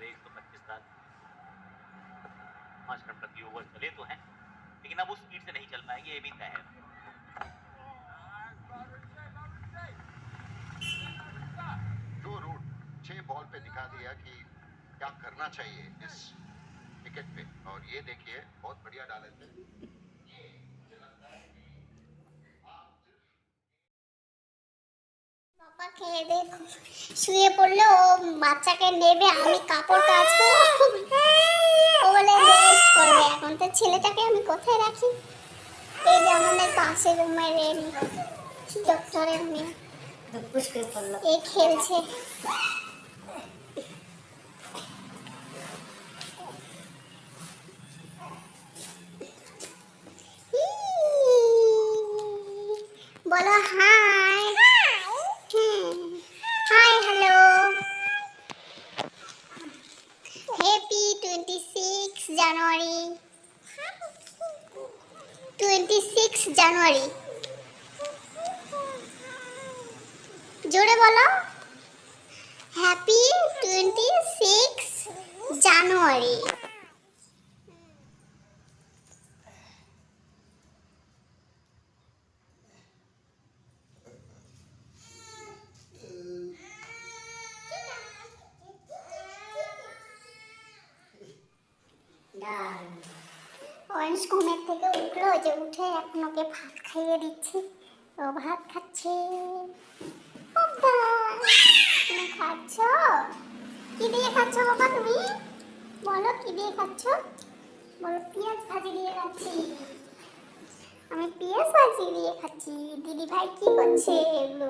और एक सौ पच्चीस साल। पाँच प्रति ओवर चले तो हैं, लेकिन अब उस स्पीड से नहीं चल पाएँगे, ये भी तय है। दो रूट छह बॉल पे दिखा दिया कि क्या करना चाहिए इस विकेट पे। और ये देखिए, बहुत बढ़िया डाले। थे খেয়ে শুয়ে পড়লে, ও বাচ্চাকে নেবে, আমি কাপড় করবে, এখন তো ছেলেটাকে আমি কোথায় রাখি? এই পাশের রুমের ডক্টরের মেয়ে। খেলছে। বলো, hi hello happy twenty six January twenty six January জোরে বলো। হ্যাপি টোয়েন্টি সিক্স জানুয়ারি দারুণ অরেঞ্জ ঘুমের থেকে উঠল যে উঠে এখন ওকে ভাত খাইয়ে দিচ্ছি। ও ভাত খাচ্ছে। তুমি খাচ্ছ? কি দিয়ে খাচ্ছ বাবা তুমি? বলো, কি দিয়ে খাচ্ছ? বলো, পেঁয়াজ ভাজি দিয়ে খাচ্ছি। আমি পেঁয়াজ ভাজি দিয়ে খাচ্ছি। দিদি ভাই কি করছে এগুলো?